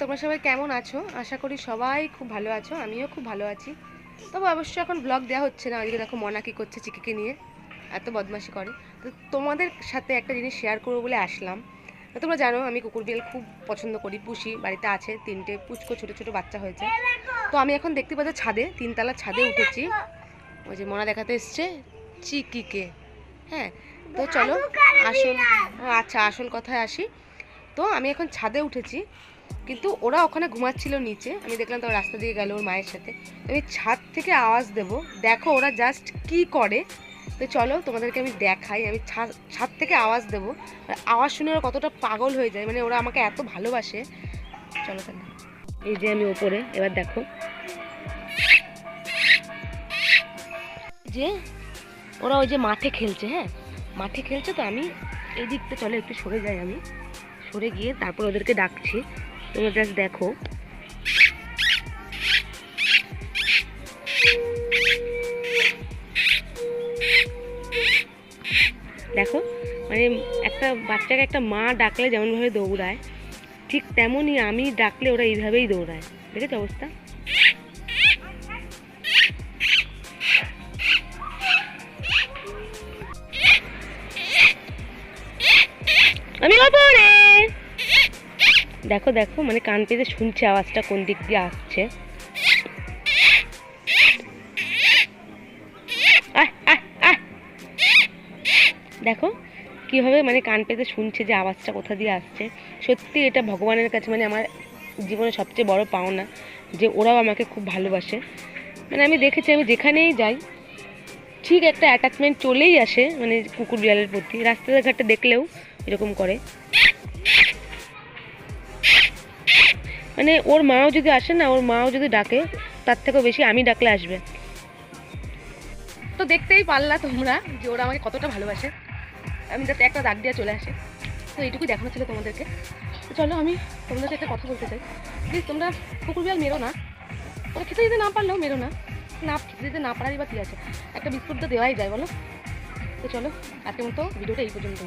তোমরা সবাই কেমন আছো? আশা করি সবাই খুব ভালো আছো, আমিও খুব ভালো আছি। তবে অবশ্যই এখন ব্লগ দেওয়া হচ্ছে না ওইদিকে দেখো মনা কি করছে চিকিকে নিয়ে। এত বদমাশি করে। তো তোমাদের সাথে একটা জিনিস শেয়ার করব বলে আসলাম। তোমরা জানো, আমি কুকুর বিড়াল খুব পছন্দ করি। পুষি, বাড়িতে আছে তিনটে, পুচকো, ছোটো ছোটো বাচ্চা হয়েছে। তো আমি এখন দেখতে পাচ্ছি ছাদে, তিনতলা ছাদে উঠেছি। ওই যে মনা দেখাতে এসছে চিকিকে। হ্যাঁ তো চলো, আসল আচ্ছা আসল কথায় আসি। তো আমি এখন ছাদে উঠেছি, কিন্তু ওরা ওখানে ঘুমাচ্ছিল নিচে। আমি দেখলাম তো রাস্তা দিয়ে গেল ওর মায়ের সাথে। আমি ছাদ থেকে আওয়াজ দেব, দেখো ওরা জাস্ট কি করে। তো চলো তোমাদেরকে আমি দেখাই, আমি ছাদ ছাদ থেকে আওয়াজ দেবো। আওয়াজ শুনে ওরা কতটা পাগল হয়ে যায় মানে ওরা আমাকে এত ভালোবাসে। চলো তাহলে। এই যে আমি ওপরে, এবার দেখো। যে ওরা ওই যে মাঠে খেলছে হ্যাঁ? মাঠে খেলছে তো আমি এই দিকটা চলো একটু সরে যাই আমি। সরে গিয়ে তারপর ওদেরকে ডাকছি। তোমরা জাস্ট দেখো। দেখো মানে একটা বাচ্চাকে একটা মা ডাকলে যেমনভাবে দৌড়ায়, ঠিক তেমনই আমি ডাকলে ওরা এইভাবেই দৌড়ায়। দেখেছ অবস্থা? আমি ওপরে! দেখো দেখো মানে কান পেতে শুনছে আওয়াজটা কোন দিক দিয়ে আসছে। দেখো, কীভাবে মানে কান পেতে শুনছে যে আওয়াজটা কোথা দিয়ে আসছে। সত্যি এটা ভগবানের কাছে মানে আমার জীবনে সবচেয়ে বড় পাওনা যে ওরাও আমাকে খুব ভালোবাসে। মানে আমি দেখেছি, আমি যেখানেই যাই, ঠিক একটা অ্যাটাচমেন্ট চলেই আসে মানে কুকুর বিড়ালের প্রতি। রাস্তাঘাটে দেখলেও এরকম করে। মানে ওর মাও যদি আসে না, ওর মাও যদি ডাকে, তার থেকেও বেশি আমি ডাকলে আসবে। তো দেখতেই পারলা তোমরা যে ওরা আমাকে কতটা ভালোবাসে। আমি যাতে একটা দাগ দিয়ে চলে আসে। তো এইটুকুই দেখানো ছিল তোমাদেরকে। চলো আমি তোমাদের একটা কথা বলতে চাই। প্লিজ তোমরা কুকুর বিড়াল মেরো না। ওরা খেতে দিতে না পারলেও মেরো না। না, খেতে দিতে না পারারই বা কী আছে? একটা বিস্কুট তো দেওয়াই যায়, বলো? তো চলো, আজকের মতো ভিডিওটা এই পর্যন্ত